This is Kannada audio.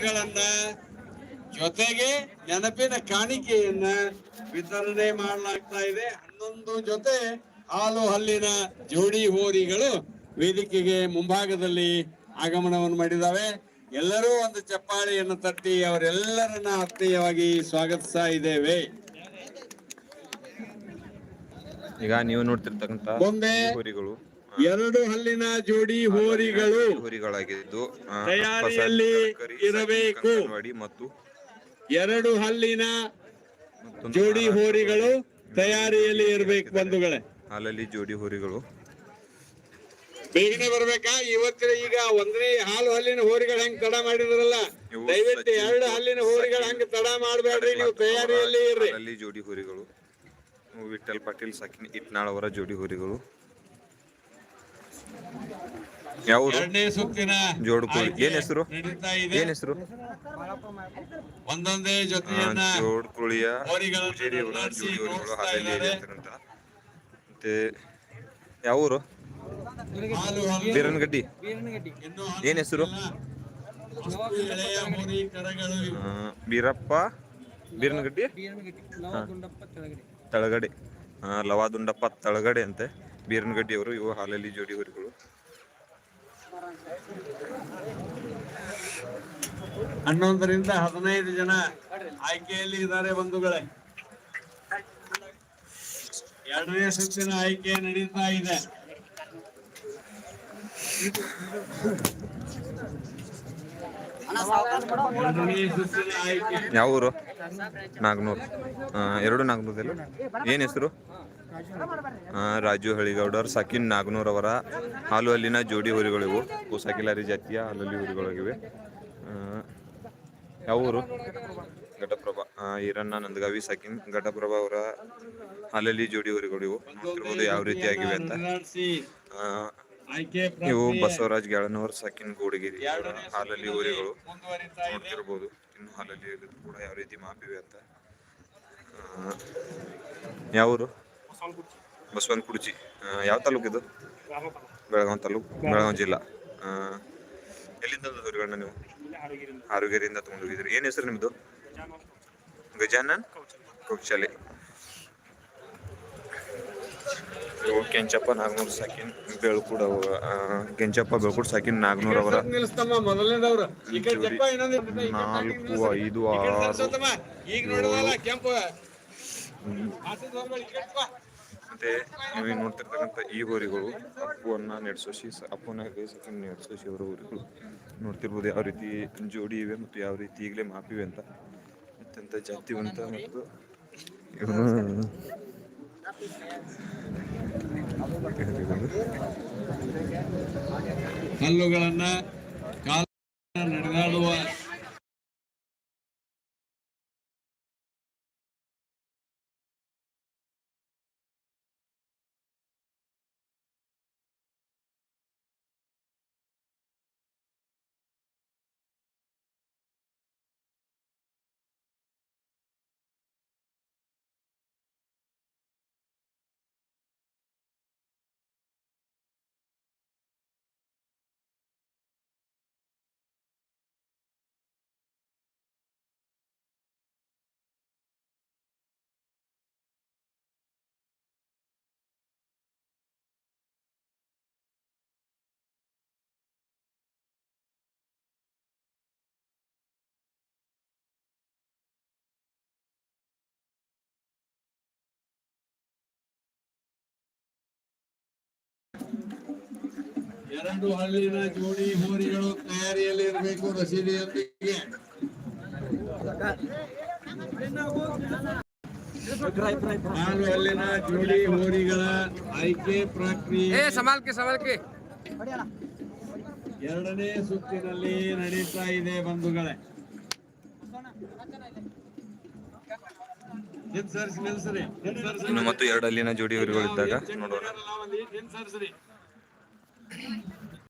ಹಣ್ಣುಗಳನ್ನ ಜೊತೆಗೆ ನೆನಪಿನ ಕಾಣಿಕೆಯನ್ನ ವಿತರಣೆ ಮಾಡಲಾಗ್ತಾ ಇದೆ. ಹನ್ನೊಂದು ಜೊತೆ ಹಾಲು ಹಲ್ಲಿನ ಜೋಡಿ ಹೋರಿಗಳು ವೇದಿಕೆಗೆ ಮುಂಭಾಗದಲ್ಲಿ ಆಗಮನವನ್ನು ಮಾಡಿದಾವೆ ಎಲ್ಲರೂ ಒಂದು ಚಪ್ಪಾಳೆಯನ್ನು ತಟ್ಟಿ ಅವರೆಲ್ಲರನ್ನ ಆತ್ಮೀಯವಾಗಿ ಸ್ವಾಗತಿಸ್ತಾ ಇದ್ದೇವೆ. ಈಗ ನೀವು ನೋಡ್ತಿರ್ತಕ್ಕಂಥ ಹೋರಿಗಳು ಎರಡು ಹಲ್ಲಿನ ಜೋಡಿ ಹೋರಿಗಳು ಹೋರಿಗಳಾಗಿದ್ದು ತಯಾರಿಯಲ್ಲಿ ಇರಬೇಕು. ಮತ್ತು ಎರಡು ಹಲ್ಲಿನ ಜೋಡಿ ಹೋರಿಗಳು ತಯಾರಿಯಲ್ಲಿ ಇರಬೇಕು ಬಂಧುಗಳೇ. ಹಾಲಲ್ಲಿ ಜೋಡಿ ಹೋರಿಗಳು. ಬೇಗನೆ ಬರ್ಬೇಕಾ? ಇವತ್ತಿನ ಈಗ ಒಂದ್ರಿ ಹಾಲು ಹಲ್ಲಿನ ಹೋರಿಗಳು ಹೆಂಗ್ ತಡ ಮಾಡಿದ್ರಲ್ಲ? ದಯವಿಟ್ಟು ಎರಡು ಹಲ್ಲಿನ ಹೋರಿಗಳು ಹಂಗ ತಡ ಮಾಡಬೇಡ್ರಿ ನೀವು ತಯಾರಿಯಲ್ಲಿ ಇರ್ರಿ. ಜೋಡಿ ಹೋರಿಗಳು. ವಿಠಲ್ ಪಾಟೀಲ್ ಸಾಕಿನ ಇಟ್ನಾಳ್ ಅವರ ಜೋಡಿ ಹೋರಿಗಳು. ಯಾವ ಊರು? ಎರಡನೇ ಸುತ್ತಿನ ಜೋಡು ಕೋಳಿ. ಆಯ್ಕೆ ಏನ್ ಹೆಸರು? ಏನ್ ಹೆಸರು? ಒಂದೊಂದೇ ಜೊತೆಯನ್ನ ಪೂಜಾರಿ ಅವರ ಜೋಡಿ ಹಾಲಲ್ಲಿ. ಮತ್ತೆ ಯಾವ ಊರು ಬೀರನಗಡ್ಡಿ. ಏನ್ ಹೆಸರು? ಬೀರಪ್ಪ ಬೀರನಗಡ್ಡಿ? ತಳಗಡೆ ಹಾ. ಲವಾದುಂಡಪ್ಪ ತಳಗಡೆ. ಅಂತೆ. ಬೀರನಗಡ್ಡಿ ಅವರು ಇವು ಹಾಲಲ್ಲಿ ಜೋಡಿ ಹೋರಿಗಳು ಹನ್ನೊಂದರಿಂದ ಹದಿನೈದು ಜನ ಆಯ್ಕೆಯಲ್ಲಿ ಇದ್ದಾರೆ ಬಂಧುಗಳೇ. ಎರಡನೇ ಸುತ್ತಿನ ಆಯ್ಕೆ ನಡೀತಾ ಇದೆ. ಯಾವ ಊರು ನಾಗ್ನೂರು. ಎರಡು ನಾಗ್ನೂರಲ್ಲ ಏನ್ ಹೆಸರು? ರಾಜು ಹಳಿಗೌಡರ್ ಸಾಕಿನ್ ನಾಗನೂರ್ ಅವರ ಹಾಲು ಅಲ್ಲಿನ ಜೋಡಿ ಹುರಿಗಳಿವು ಕೂಸಾಕಿಲಾರಿ ಜಾತಿಯ ಹಾಲಲ್ಲಿ ಆ, ಯಾವ ಊರು? ಘಟಪ್ರಭಾ. ಈರಣ್ಣ ನಂದಗಾವಿ ಸಾಕಿನ್ ಘಟಪ್ರಭಾ ಅವರ ಹಾಲಲ್ಲಿ ಜೋಡಿ ಹುರಿಗಳಿವು ನೋಡ್ತಿರ್ಬೋದು ಯಾವ ರೀತಿಯಾಗಿವೆ ಅಂತ. ಇವು ಬಸವರಾಜ್ ಗ್ಯಾಳನವರ್ ಸಾಕಿನ್ ಗೂಡಗಿರಿ ಹಾಲಲ್ಲಿ ಹೋರಿಗಳು ನೋಡ್ತಿರ್ಬೋದು ಇನ್ನು ಹಾಲಲ್ಲಿ ಕೂಡ ಯಾವ ರೀತಿ ಮಾಪಿವೆ ಅಂತ. ಆ, ಯಾವ ಊರು? ಬಸವನ ಕುರ್ಚಿ ಯಾವ ತಾಲೂಕು ಇದು? ಬೆಳಗಾವಿ ತಾಲೂಕು ಬೆಳಗಾವಿ ಜಿಲ್ಲಾ. ಎಲ್ಲಿಂದ ತಂದಿದ್ರಿ ನೀವು? ಆರೋಗ್ಯರಿಂದ ತಗೊಂಡೋಗಿದ್ರಿ ಏನ್ ಹೆಸರು ನಿಮ್ದು? ಗಜಾನನ್ ಕೌಶಾಲೆ. ಇವು ಕೆಂಚಪ್ಪ ನಾಗನೂರ್ ಸಾಕಿನ್ ಬೆಳ್ಕೂಡ್ ಅವ ಕೆಂಚಪ್ಪ ಬೆಳ್ಕೂಡ್ ಸಾಕಿನ್ ನಾಗನೂರ್ ಅವರ. ನಾಲ್ಕು. ಐದು, ಆರು, ಮತ್ತೆ ನೀವು ನೋಡ್ತಿರ್ತಕ್ಕಂಥ ಈ ಹೋರಿಗಳು ಅಪ್ಪುವನ್ನ ನೆಡ್ಸೋಶಿ ಅಪ್ಪನ ಸಾಕಿನ ನೆಡ್ಸೋಶಿ ಅವರ ಹೋರಿಗಳು ನೋಡ್ತಿರ್ಬೋದು ಯಾವ ರೀತಿ ಜೋಡಿ ಇವೆ ಮತ್ತು ಯಾವ ರೀತಿ ಈಗಲೇ ಮಾಪಿವೆ ಅಂತ. ಅತ್ಯಂತ ಜಾತಿವಂತ ಮತ್ತು ಹಲ್ಲುಗಳನ್ನ ಕಾಲ ನಡೆದಾಡುವ ಎರಡು ಹಳ್ಳಿನ ಜೋಡಿ ಹೋರಿಗಳು ತಯಾರಿಯಲ್ಲಿ ಇರಬೇಕು ರಸೀದಿಯೊಂದಿಗೆ ನಾಲ್ಕು ಅಲ್ಲಿನ ಜೋಡಿ ಹೋರಿಗಳ ಆಯ್ಕೆ ಪ್ರಕ್ರಿಯೆ ಎರಡನೇ ಸುತ್ತಿನಲ್ಲಿ ನಡೀತಾ ಇದೆ ಬಂಧುಗಳೇ. ಇನ್ನು ಮತ್ತು ಎರಡು ಅಲ್ಲಿನ ಜೋಡಿ ಹೋರಿಗಳಿದ್ದಾಗ ನೋಡೋಣ.